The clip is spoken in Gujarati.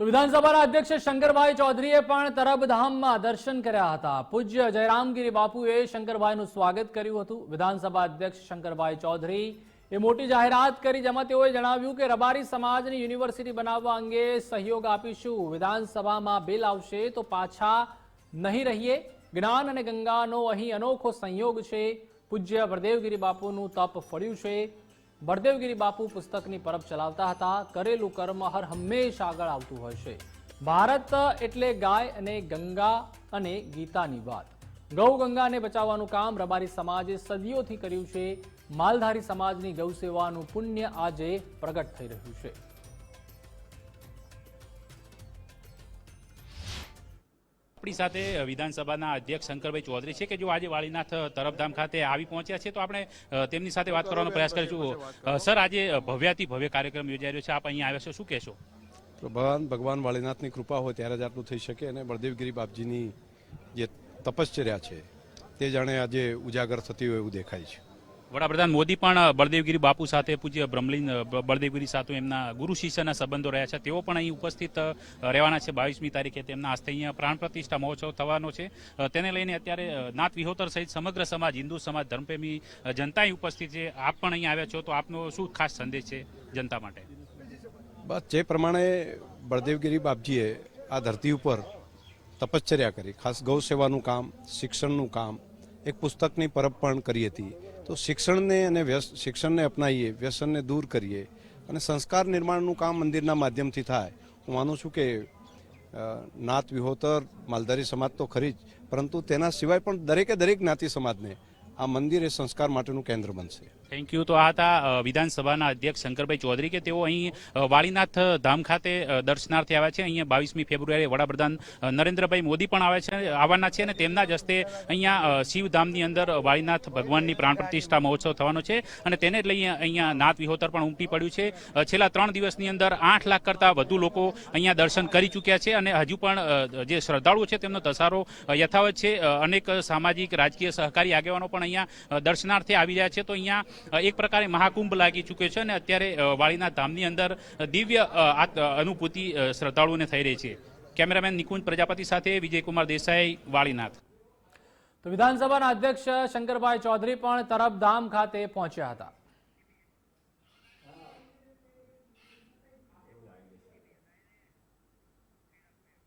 તો વિધાનસભાના અધ્યક્ષ શંકરભાઈ ચૌધરીએ પણ તરબધામમાં દર્શન કર્યા હતા. પૂજ્ય જયરામગીરી બાપુએ શંકરભાઈનું સ્વાગત કર્યું હતું. વિધાનસભા અધ્યક્ષ શંકરભાઈ ચૌધરી એ મોટી જાહેરાત કરી, જેમાં તેઓએ જણાવ્યું કે રબારી સમાજની યુનિવર્સિટી બનાવવા અંગે સહયોગ આપીશું. વિધાનસભામાં બિલ આવશે તો પાછા નહીં રહીએ. જ્ઞાન અને ગંગાનો અહીં અનોખો સંયોગ છે. પૂજ્ય વરદેવગીરી બાપુનું તપ ફળ્યું છે. બળદેવગીરી બાપુ પુસ્તકની પરબ ચલાવતા હતા. કરેલું કર્મ હર હંમેશા આગળ આવતું હોય છે. ભારત એટલે ગાય અને ગંગા અને ગીતાની વાત. ગૌ ગંગાને બચાવવાનું કામ રબારી સમાજે સદીઓથી કર્યું છે. માલધારી સમાજની ગૌ સેવાનું પુણ્ય આજે પ્રગટ થઈ રહ્યું છે. આપણી સાથે વિધાનસભાના અધ્યક્ષ શંકરભાઈ ચૌધરી છે કે જો આજે વાળીનાથ તરફધામ ખાતે આવી પહોંચ્યા છે તો આપણે તેમની સાથે વાત કરવાનો પ્રયાસ કરીશું. સર આજે ભવ્યાથી ભવ્ય કાર્યક્રમ યોજાઈ રહ્યો છે. આપ અહીંયા આવ્યા છો શું કહેશો? તો ભગવાન ભગવાન વાળીનાથની કૃપા હોય ત્યારે જ આટલું થઈ શકે અને બળદેવગીરી બાપજીની જે તપશ્ચર્યા છે તે જાણે આજે ઉજાગર થતી હોય એવું દેખાય છે. વડાપ્રધાન મોદી પણ બળદેવગીરી બાપુ સાથે પૂજ્ય બ્રહ્મલીન બળદેવગીરી સાથે એમના ગુરુ શિષ્યના સંબંધો રહ્યા છે. તેઓ પણ અહીં ઉપસ્થિત રહેવાના છે. બાવીસમી તારીખે તેમના હસ્તે અહીંયા પ્રાણ પ્રતિષ્ઠા મહોત્સવ થવાનો છે. તેને લઈને અત્યારે નાથ વિહોતર સહિત સમગ્ર સમાજ, હિન્દુ સમાજ, ધર્મપ્રેમી જનતા અહીં ઉપસ્થિત છે. આપ પણ અહીં આવ્યા છો તો આપનો શું ખાસ સંદેશ છે જનતા માટે? બસ જે પ્રમાણે બળદેવગીરી બાપજીએ આ ધરતી ઉપર તપશ્ચર્યા કરી, ખાસ ગૌ સેવાનું કામ, શિક્ષણનું કામ, એક પુસ્તકની પરબ પણ કરી હતી. તો શિક્ષણને અને શિક્ષણને અપનાવીએ વ્યસનને દૂર કરીએ અને સંસ્કાર નિર્માણનું કામ મંદિરના માધ્યમથી થાય. હું માનું છું કે નાત વિહોતર માલધારી સમાજ તો ખરી જ, પરંતુ તેના સિવાય પણ દરેકે દરેક જ્ઞાતિ સમાજને આ મંદિર એ સંસ્કાર માટેનું કેન્દ્ર બનશે. થેન્ક યુ તો આ હતા વિધાનસભાના અધ્યક્ષ શંકરભાઈ ચૌધરી કે તેઓ અહીં વાળીનાથ ધામ ખાતે દર્શનાર્થે આવ્યા છે. અહીંયા બાવીસમી ફેબ્રુઆરી વડાપ્રધાન નરેન્દ્રભાઈ મોદી પણ આવે છે, આવવાના છે અને તેમના જ હસ્તે અહીંયા શિવધામની અંદર વાળીનાથ ભગવાનની પ્રાણ પ્રતિષ્ઠા મહોત્સવ થવાનો છે અને તેને જ લઈને અહીંયા નાથ વિહોતર પણ ઉમટી પડ્યું છે. છેલ્લા ત્રણ દિવસની અંદર આઠ લાખ કરતાં વધુ લોકો અહીંયા દર્શન કરી ચૂક્યા છે અને હજુ પણ જે શ્રદ્ધાળુઓ છે તેમનો ધસારો યથાવત છે. અનેક સામાજિક, રાજકીય સહકારી આગેવાનો પણ અહીંયા દર્શનાર્થે આવી રહ્યા છે. તો અહીંયા એક પ્રકારે મહાકુંભ લાગી ચૂક્યો છે અને અત્યારે વાળીના ધામની અંદર દિવ્ય આ અનુભૂતિ શ્રદ્ધાળુઓને થઈ રહી છે. કેમેરામેન નિકુંજ પ્રજાપતિ સાથે વિજયકુમાર દેસાઈ, વાળીનાથ. તો વિધાનસભાના અધ્યક્ષ શંકરભાઈ ચૌધરી પણ તરબધામ ખાતે પહોંચ્યા હતા.